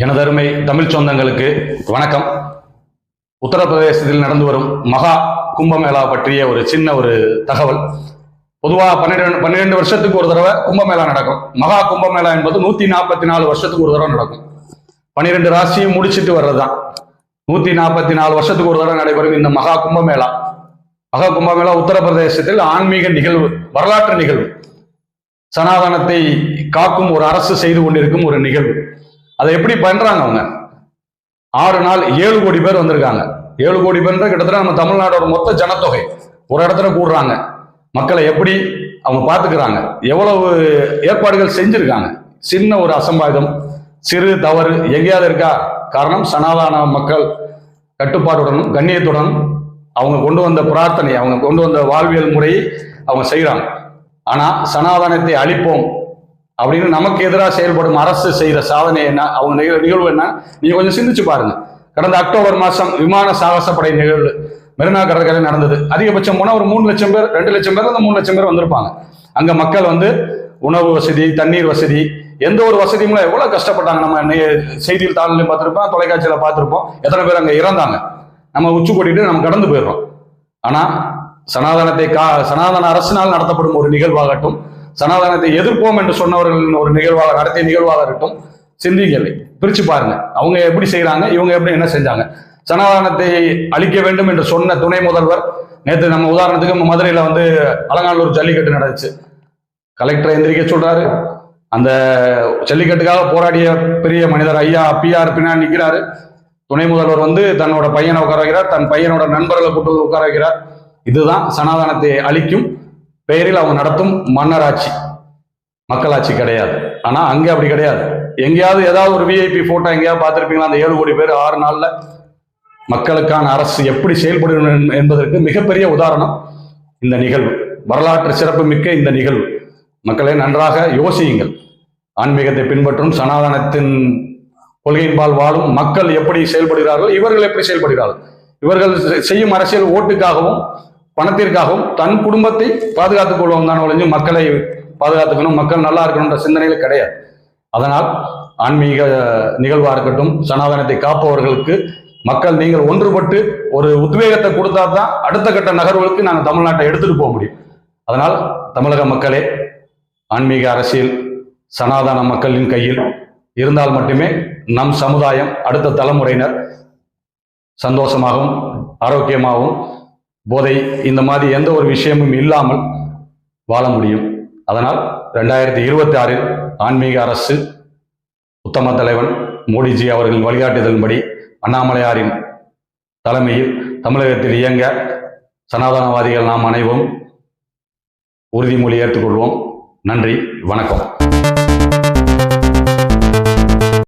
எனதருமை தமிழ் சொந்தங்களுக்கு வணக்கம். உத்தரப்பிரதேசத்தில் நடந்து வரும் மகா கும்பமேளா பற்றிய ஒரு சின்ன ஒரு தகவல். பொதுவாக பன்னிரெண்டு பன்னிரெண்டு வருஷத்துக்கு ஒரு தடவை கும்பமேளா நடக்கும். மகா கும்பமேளா என்பது நூத்தி நாற்பத்தி நாலு வருஷத்துக்கு ஒரு தடவை நடக்கும். பன்னிரெண்டு ராசியும் முடிச்சிட்டு வர்றதுதான். நூத்தி நாற்பத்தி நாலு வருஷத்துக்கு ஒரு தடவை நடைபெறும் இந்த மகா கும்பமேளா. மகா கும்பமேளா உத்தரப்பிரதேசத்தில் ஆன்மீக நிகழ்வு வரலாற்று நிகழ்வு. சனாதனத்தை காக்கும் ஒரு அரசு செய்து கொண்டிருக்கும் ஒரு நிகழ்வு. அதை எப்படி பண்றாங்க அவங்க? ஆறு நாள் ஏழு கோடி பேர் வந்திருக்காங்க. ஏழு கோடி பேர்ன்ற கிட்டத்தட்ட நம்ம தமிழ்நாடோட மொத்த ஜனத்தொகை. ஒரு இடத்துல கூடுறாங்க. மக்களை எப்படி அவங்க பார்த்துக்கிறாங்க எவ்வளவு ஏற்பாடுகள் செஞ்சிருக்காங்க? சின்ன ஒரு அசம்பாவிதம். சிறு தவறு எங்கேயாவது இருக்கா? காரணம் சனாதான மக்கள் கட்டுப்பாட்டுடனும் கண்ணியத்துடனும் அவங்க கொண்டு வந்த பிரார்த்தனை அவங்க கொண்டு வந்த வாழ்வியல் முறையை அவங்க செய்கிறாங்க ஆனால் சனாதனத்தை அழிப்போம். அப்படின்னு நமக்கு எதிராக செயல்படும் அரசு செய்கிற சாதனை என்ன? அவங்க நிகழ் நிகழ்வு என்ன? நீங்கள் கொஞ்சம் சிந்திச்சு பாருங்க. கடந்த அக்டோபர் மாதம் விமான சாகசப்படை நிகழ்வு மெரினா கடற்கரை நடந்தது. அதிகபட்சம் போனால் ஒரு மூணு லட்சம் பேர் ரெண்டு லட்சம் பேர் அந்த மூணு லட்சம் பேர் வந்திருப்பாங்க. அங்கே மக்கள் வந்து உணவு வசதி தண்ணீர் வசதி எந்த ஒரு வசதியும் எவ்வளோ கஷ்டப்பட்டாங்க? நம்ம செய்தியில் தாளிலையும் பார்த்துருப்போம் தொலைக்காட்சியில் பார்த்துருப்போம். எத்தனை பேர் அங்கே இறந்தாங்க? நம்ம உச்சி கொட்டிட்டு நம்ம கடந்து போயிடுறோம். ஆனால் சனாதனத்தை கா சனாதன அரசினால் நடத்தப்படும் ஒரு நிகழ்வாகட்டும் சனாதனத்தை எதிர்ப்போம் என்று சொன்னவர்கள் ஒரு நிகழ்வாக நடத்திய நிகழ்வாக இருக்கட்டும் சிந்திக்கலை. பிரிச்சு பாருங்க. அவங்க எப்படி செய்கிறாங்க இவங்க எப்படி என்ன செஞ்சாங்க. சனாதனத்தை அழிக்க வேண்டும் என்று சொன்ன துணை முதல்வர் நேற்று நம்ம உதாரணத்துக்கு மதுரையில வந்து அலங்காநல்லூர் ஜல்லிக்கட்டு நடந்துச்சு. கலெக்டரை எந்திரிக்க சொல்றாரு. அந்த ஜல்லிக்கட்டுக்காக போராடிய பெரிய மனிதர் ஐயா பிஆர் பின்னா நிற்கிறாரு துணை முதல்வர் வந்து தன்னோட பையனை உட்கார வைக்கிறார். தன் பையனோட நண்பர்களை கூட்டு உட்கார வைக்கிறார். இதுதான் சனாதனத்தை அழிக்கும் பெயரில் அவங்க நடத்தும் மன்னராட்சி. மக்களாட்சி கிடையாது. ஆனால் அங்கே அப்படி கிடையாது. எங்கேயாவது ஏதாவது ஒரு விஐபி ஃபோட்டோ எங்கேயாவது பார்த்துருப்பீங்களா? அந்த ஏழு கோடி பேர் ஆறு நாளில் மக்களுக்கான அரசு எப்படி செயல்படும் என்பதற்கு மிகப்பெரிய உதாரணம் இந்த நிகழ்வு. வரலாற்று சிறப்பு மிக்க இந்த நிகழ்வு. மக்களை நன்றாக யோசியுங்கள். ஆன்மீகத்தை பின்பற்றும் சனாதனத்தின் கொள்கையின்பால் வாழும் மக்கள் எப்படி செயல்படுகிறார்கள் இவர்கள் எப்படி செயல்படுகிறார்கள்? இவர்கள் செய்யும் அரசியல் ஓட்டுக்காகவும் பணத்திற்காகவும் தன் குடும்பத்தை பாதுகாத்துக் கொள்வோம் தான் ஒழிஞ்சு மக்களை பாதுகாத்துக்கணும். மக்கள் நல்லா இருக்கணுன்ற சிந்தனைகள் கிடையாது. அதனால் ஆன்மீக நிகழ்வாக இருக்கட்டும் சனாதனத்தை காப்பவர்களுக்கு மக்கள் நீங்கள் ஒன்றுபட்டு ஒரு உத்வேகத்தை கொடுத்தா தான் அடுத்த கட்ட நகர்வுகளுக்கு நாங்கள் தமிழ்நாட்டை எடுத்துட்டு போக முடியும். அதனால் தமிழக மக்களே ஆன்மீக அரசியல் சனாதன மக்களின் கையில் இருந்தால் மட்டுமே நம் சமுதாயம் அடுத்த தலைமுறையினர் சந்தோஷமாகவும் ஆரோக்கியமாகவும் போதை இந்த மாதிரி எந்த ஒரு விஷயமும் இல்லாமல் வாழ முடியும். அதனால் ரெண்டாயிரத்தி இருபத்தி ஆறில் ஆன்மீக அரசு உத்தம தலைவன் மோடிஜி அவர்களின் வழிகாட்டுதலின்படி அண்ணாமலையாரின் தலைமையில் தமிழகத்தில் இயங்க சனாதனவாதிகள் நாம் அனைவரும் உறுதிமொழி ஏற்றுக்கொள்வோம். நன்றி வணக்கம்.